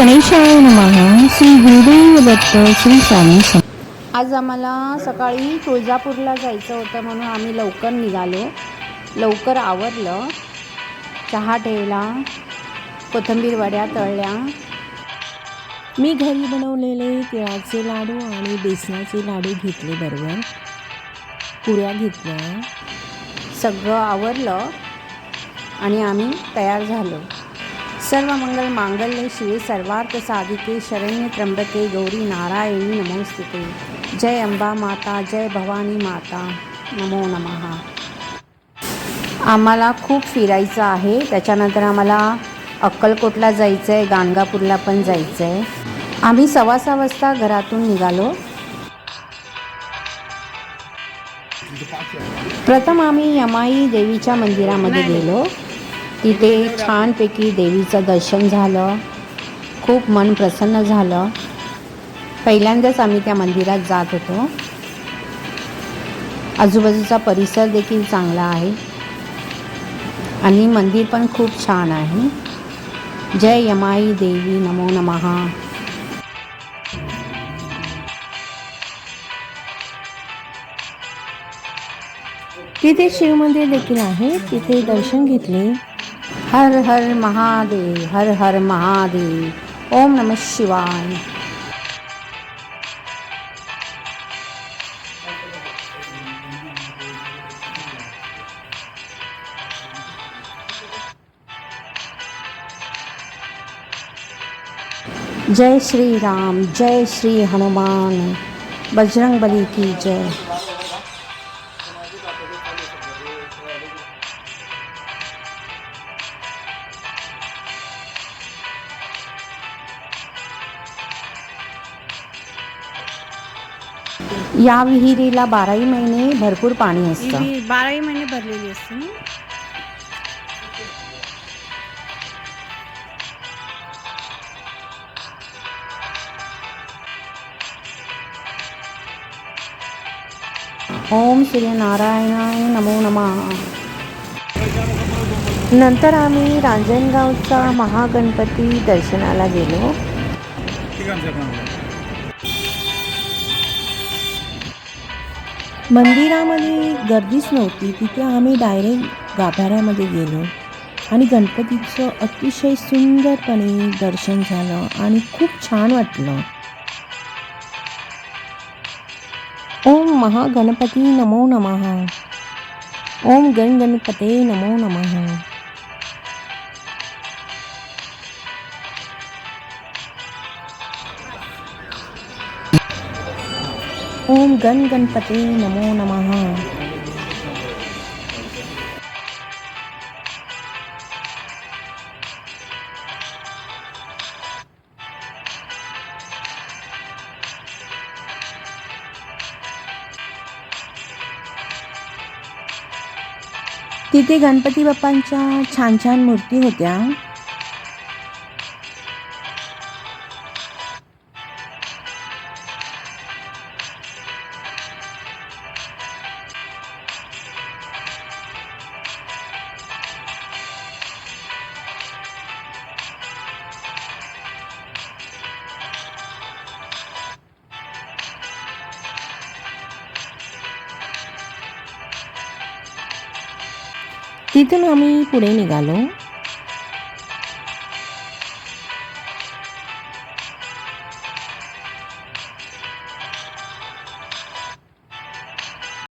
गणेशाय नमः. श्री गुरुदेव दत्त श्री स्वामी आज आम्हाला सकाळी तुळजापूरला जायचं होतं म्हणून आम्ही लवकर निघालो. लवकर आवरलं. चहा ठेवला. कोथिंबीर वड्या तळल्या. मी घरी बनवलेले तिळाचे लाडू आणि बेसनाचे लाडू घेतले बरोबर. पुऱ्या घेतल्या. सगळं आवरलं आणि आम्ही तयार झालो. सर्व मंगल मांगल्ये शिवे सर्वार्थ साधिके शरण्य त्र्यंबके गौरी नारायणी नमोस्तुते। जय अंबा माता जय भवानी माता। नमो नमः। आम्हाला खूप फिरायचं आहे. त्याच्यानंतर आम्हाला अक्कलकोटला जायचं आहे गाणगापूरला पण जायचं आहे आम्ही सव्वा सहा वाजता घरातून निघालो. प्रथम आम्ही यमाई देवीच्या मंदिरामध्ये गेलो. तिथे छानपैकी देवीचं दर्शन झालं. खूप मन प्रसन्न झालं. पहिल्यांदाच आम्ही त्या मंदिरात जात होतो. आजूबाजूचा परिसर देखील चांगला आहे. आणि मंदिर पण खूप छान आहे. जय यमाई देवी नमो नमहा तिथे शिवमंदिर देखील आहे. तिथे दर्शन घेतले. हर हर महादेव, हर हर महादेव, ओम नमः शिवाय। जय श्री राम, जय श्री हनुमान। बजरंग बली की जय। या विहिरीला बाराही महिने भरपूर पाणी असतं. बाराही महिने भरलेली असते ना? ओम सूर्यनारायणाय नमो नमः. नंतर आम्ही रांजणगावचा महागणपती दर्शनाला गेलो. मंदिरामध्ये गर्दीच नव्हती. तिथे आम्ही डायरेक्ट गाभाऱ्यामध्ये गेलो आणि गणपतीचं अतिशय सुंदरपणे दर्शन झालं आणि खूप छान वाटलं. ओम महागणपती नमो नमः. ओम गण गणपते नमो नमः. ओम गण गणपती नमो नमः। तिथे गणपती बाप्पांच्या छान छान मूर्ती होत्या. तिथून आम्ही पुढे निघालो